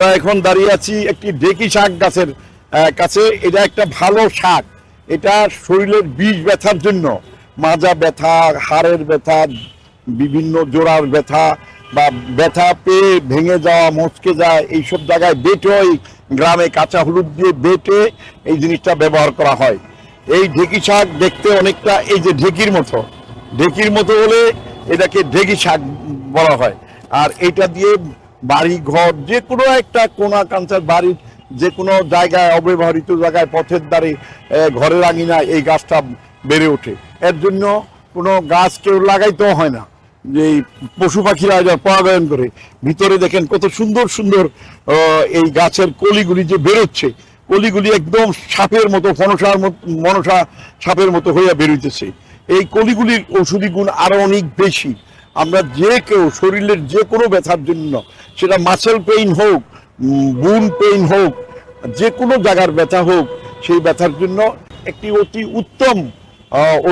আমরা এখন দাঁড়িয়ে আছি একটি ডেকি শাক গাছের কাছে। এটা একটা ভালো শাক। এটা শরীরের বিষ ব্যথার জন্য। মাজা ব্যথা, হাড়ের ব্যথা, বিভিন্ন জোড়ার ব্যথা বা ব্যথা পেয়ে ভেঙে যাওয়া, মচকে যায় এইসব জায়গায় বেটে ওই গ্রামে কাঁচা হলুদ দিয়ে বেটে এই জিনিসটা ব্যবহার করা হয়। এই ঢেকি শাক দেখতে অনেকটা এই যে ঢেকির মতো। ঢেকির মতো হলে এটাকে ঢেকি শাক বলা হয়। আর এটা দিয়ে বাড়ি ঘর, যে কোনো একটা কোনা কাঞ্চার বাড়ির যে কোনো জায়গায়, অব্যবহৃত জায়গায়, পথের দ্বারে ঘরের আঙিনায় এই গাছটা বেড়ে ওঠে। এর জন্য কোনো গাছ কেউ লাগাইতেও হয় না। যে পশু পাখিরা এটা পরাগায়ন করে, ভিতরে দেখেন কত সুন্দর সুন্দর এই গাছের কলিগুলি যে বেরোচ্ছে, কলিগুলি একদম সাপের মতো, ফনসার মনসা সাপের মতো হইয়া বেরোইতেছে। এই কলিগুলির ঔষধি গুণ আরও অনেক বেশি। আমরা যে কেউ শরীরের যে কোনো ব্যথার জন্য সেটা মাসেল পেইন হোক বুন পেইন হোক, যে কোনো জায়গার ব্যথা হোক, সেই ব্যথার জন্য একটি অতি উত্তম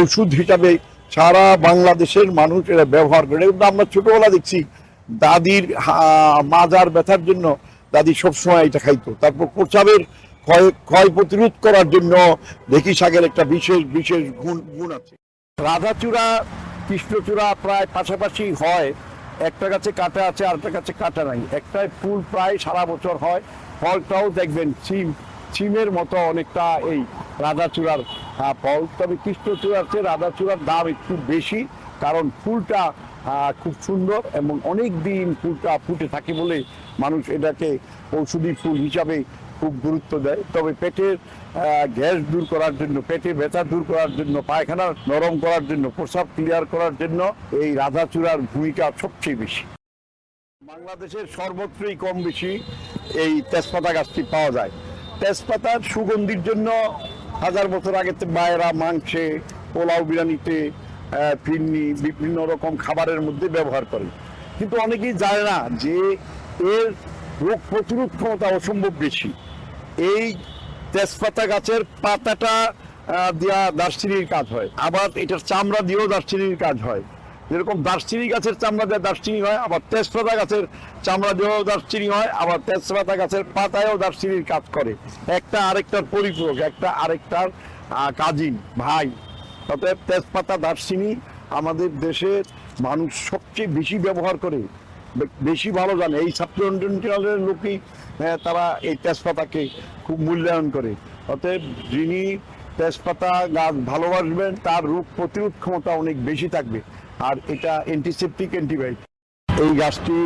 ওষুধ হিসাবে সারা বাংলাদেশের মানুষ এটা ব্যবহার করে। কিন্তু আমরা ছোটোবেলা দেখছি, দাদির মাজার ব্যথার জন্য দাদি সবসময় এটা খাইতো। তারপর প্রচাবের ক্ষয় ক্ষয় প্রতিরোধ করার জন্য দেখি শাকের একটা বিশেষ বিশেষ গুণ গুণ আছে। রাধাচূড়া কৃষ্ণচূড়া প্রায় পাশাপাশি হয়। একটা গাছে কাটা আছে, আরেকটা গাছে কাটা নাই। একটাই ফুল প্রায় সারা বছর হয়। ফলটাও দেখবেন, সিম, সিমের মতো অনেকটা এই রাধাচূড়ার ফল। তবে কৃষ্ণচূড়ার চেয়ে রাধাচূড়ার দাম একটু বেশি, কারণ ফুলটা খুব সুন্দর এবং অনেক দিন ফুলটা ফুটে থাকে বলে মানুষ এটাকে ঔষধি ফুল হিসাবে খুব গুরুত্ব দেয়। তবে পেটের গ্যাস দূর করার জন্য, পেটে ব্যথা দূর করার জন্য, পায়খানা নরম করার জন্য, প্রসাব ক্লিয়ার করার জন্য এই রাধাচূড়ার ভূমিকা সবচেয়ে বেশি। বাংলাদেশের সর্বত্রই কম বেশি এই তেজপাতা গাছটি পাওয়া যায়। তেজপাতার সুগন্ধির জন্য হাজার বছর আগে মায়েরা মাংসে, পোলাও বিরিয়ানিতে ফিরনি, বিভিন্ন রকম খাবারের মধ্যে ব্যবহার করে কিন্তু অনেকেই জানে না যে এর রোগ প্রতিরোধ ক্ষমতা অসম্ভব বেশি। এই তেজপাতা গাছের পাতাটা দিয়া দারচিনির কাজ হয়। আবার এটার চামড়া দিয়েও দারচিনির কাজ হয়। যেরকম দারচিনি গাছের চামড়া দিয়ে দারচিনি হয়, আবার তেজপাতা গাছের চামড়া দিয়েও দারচিনি হয়, আবার তেজপাতা গাছের পাতায়ও দারচিনির কাজ করে। একটা আরেকটার পরিপূরক, একটা আরেকটার কাজিন, ভাই। অতএব তেজপাতা দারচিনি আমাদের দেশের মানুষ সবচেয়ে বেশি ব্যবহার করে। বেশি ভালো জানে। এই সাবকন্টিনেন্টালের লোকই তারা এই তেজপাতাকে খুব মূল্যায়ন করে। অতএব যিনি তেজপাতা গাছ ভালোবাসবেন, তার রোগ প্রতিরোধ ক্ষমতা অনেক বেশি থাকবে। আর এটা অ্যান্টিসেপটিক অ্যান্টিবায়োটিক এই গাছটি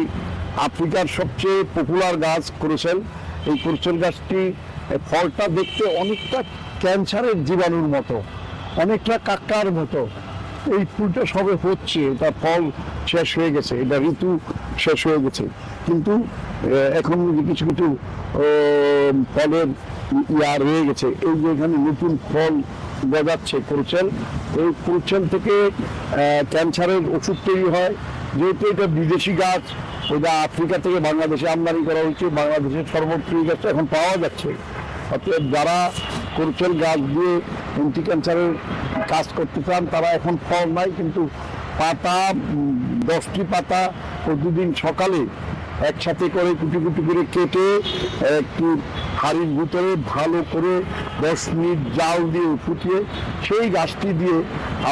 আফ্রিকার সবচেয়ে পপুলার গাছ, ক্রোসেল। এই ক্রোসেল গাছটি ফলটা দেখতে অনেকটা ক্যান্সারের জীবাণুর মতো, অনেকটা কাকার মতো। এই ফুলটা সবে হচ্ছে, এটা ফল শেষ হয়ে গেছে, এটা ঋতু শেষ হয়ে গেছে। কিন্তু এখন কিছু কিছু ফলের ইয়া রয়ে গেছে, এই যে এখানে নতুন ফল গজাচ্ছে কুরচেল এই কুরচেল থেকে ক্যান্সারের ওষুধ তৈরি হয়। যেহেতু এটা বিদেশি গাছ ওটা আফ্রিকা থেকে বাংলাদেশে আমদানি করা হয়েছে, বাংলাদেশের সর্বত্র এই গাছটা এখন পাওয়া যাচ্ছে। অতএব যারা কুরচেল গাছ দিয়ে অ্যান্টি ক্যান্সারের কাজ করতে চান, তারা এখন ফল নাই, কিন্তু পাতা দশটি পাতা প্রতিদিন সকালে একসাথে করে কুটি কুটি করে কেটে একটু হাড়ির ভিতরে ভালো করে দশ মিনিট জাল দিয়ে ফুটিয়ে সেই গাছটি দিয়ে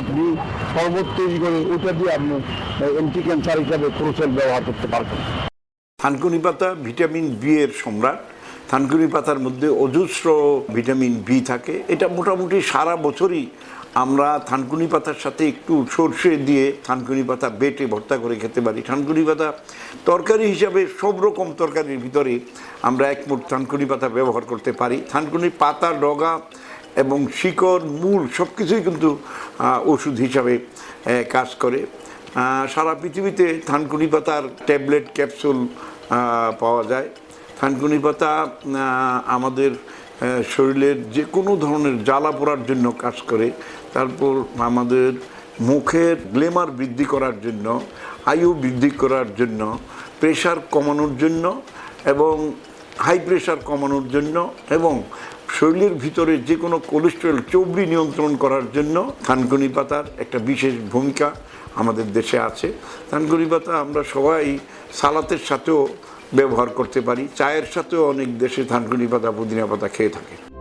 আপনি শরবত তৈরি করে ওটা দিয়ে আপনি অ্যান্টি ক্যান্সার হিসাবে ক্রোসেল ব্যবহার করতে পারবেন। থানকুনি পাতা ভিটামিন বি এর সম্রাট। থানকুনি পাতার মধ্যে অজস্র ভিটামিন বি থাকে। এটা মোটামুটি সারা বছরই আমরা থানকুনি পাতার সাথে একটু সর্ষে দিয়ে থানকুনি পাতা বেটে ভর্তা করে খেতে পারি। থানকুনি পাতা তরকারি হিসাবে সব রকম তরকারির ভিতরে আমরা এক মুঠ থানকুনি পাতা ব্যবহার করতে পারি। থানকুনি পাতা, ডগা এবং শিকড়, মূল সব কিছুই কিন্তু ওষুধ হিসাবে কাজ করে। সারা পৃথিবীতে থানকুনি পাতার ট্যাবলেট, ক্যাপসুল পাওয়া যায়। থানকুনি পাতা আমাদের শরীরের যে কোনো ধরনের জ্বালা পোড়ার জন্য কাজ করে, তারপর আমাদের মুখের গ্লেমার বৃদ্ধি করার জন্য, আয়ু বৃদ্ধি করার জন্য প্রেশার কমানোর জন্য এবং হাই প্রেশার কমানোর জন্য এবং শরীরের ভিতরে যে কোনো কোলেস্টেরল চর্বি নিয়ন্ত্রণ করার জন্য থানকুনি পাতার একটা বিশেষ ভূমিকা আমাদের দেশে আছে। থানকুনি পাতা আমরা সবাই সালাতের সাথেও ব্যবহার করতে পারি। চায়ের সাথেও অনেক দেশে থানকুনি পাতা পুদিনা পাতা খেয়ে থাকে।